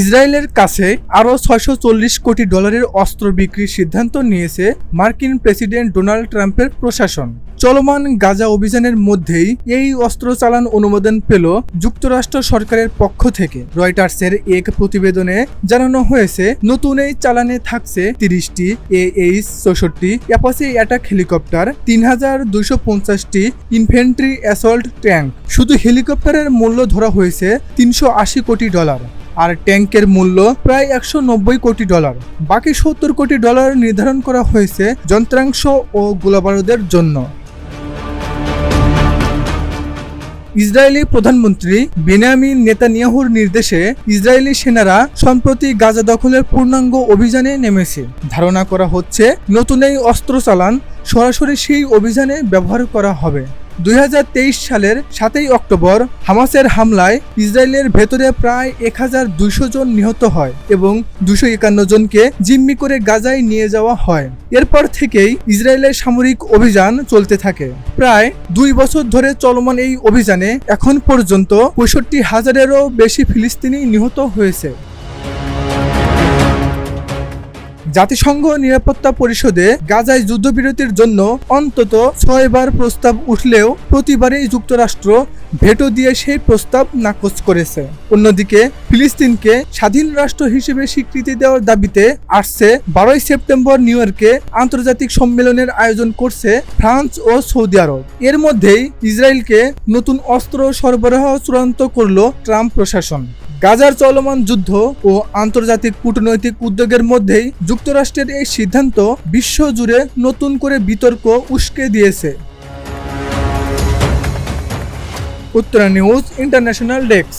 ইসরায়েলের কাছে আরও ছয়শো চল্লিশ কোটি ডলারের অস্ত্র বিক্রির সিদ্ধান্ত নিয়েছে মার্কিন প্রেসিডেন্ট ডোনাল্ড ট্রাম্পের প্রশাসন। চলমান গাজা অভিযানের মধ্যেই এই অস্ত্র চালান অনুমোদন পেল যুক্তরাষ্ট্র সরকারের পক্ষ থেকে। রয়টার্সের এক প্রতিবেদনে জানানো হয়েছে, নতুন এই চালানে থাকছে তিরিশটি এ এইচ চৌষট্টি অ্যাপাসি অ্যাটাক হেলিকপ্টার তিন হাজার দুইশো পঞ্চাশটি ইনফেন্ট্রি অ্যাসল্ট ট্যাঙ্ক। শুধু হেলিকপ্টারের মূল্য ধরা হয়েছে তিনশো আশি কোটি ডলার। আর ট্যাঙ্কের মূল্য প্রায় একশো নব্বই কোটি ডলার। বাকি সত্তর কোটি ডলার নির্ধারণ করা হয়েছে যন্ত্রাংশ ও গোলাবারুদের জন্য। ইসরায়েলি প্রধানমন্ত্রী বেনিয়ামিন নেতানিয়াহুর নির্দেশে ইসরায়েলি সেনারা সম্প্রতি গাজা দখলের পূর্ণাঙ্গ অভিযানে নেমেছে। ধারণা করা হচ্ছে, নতুন এই অস্ত্র চালান সরাসরি সেই অভিযানে ব্যবহার করা হবে। দুই হাজার তেইশ সালের সাতই অক্টোবর হামাসের হামলায় ইসরায়েলের ভেতরে প্রায় এক হাজার দুইশো জন নিহত হয় এবং দুশো একান্ন জনকে জিম্মি করে গাজায় নিয়ে যাওয়া হয়। এরপর থেকেই ইসরায়েলের সামরিক অভিযান চলতে থাকে। প্রায় দুই বছর ধরে চলমান এই অভিযানে এখন পর্যন্ত পঁয়ষট্টি হাজারেরও বেশি ফিলিস্তিনি নিহত হয়েছে। জাতিসংঘ নিরাপত্তা পরিষদে গাজায় যুদ্ধবিরতির জন্য অন্তত ছয়বার প্রস্তাব উঠলেও প্রতিবারই যুক্তরাষ্ট্র ভেটো দিয়ে সেই প্রস্তাব নাকচ করেছে। অন্যদিকে, ফিলিস্তিনকে স্বাধীন রাষ্ট্র হিসেবে স্বীকৃতি দেওয়ার দাবিতে আসছে বারোই সেপ্টেম্বর নিউ ইয়র্কে আন্তর্জাতিক সম্মেলনের আয়োজন করছে ফ্রান্স ও সৌদি আরব। এর মধ্যেই ইসরায়েলকে নতুন অস্ত্র সরবরাহ চূড়ান্ত করল ট্রাম্প প্রশাসন। গাজার চলমান যুদ্ধ ও আন্তর্জাতিক কূটনৈতিক উদ্যোগের মধ্যেই যুক্তরাষ্ট্রের এই সিদ্ধান্ত বিশ্বজুড়ে নতুন করে বিতর্ক উস্কে দিয়েছে। Uttara news international desk.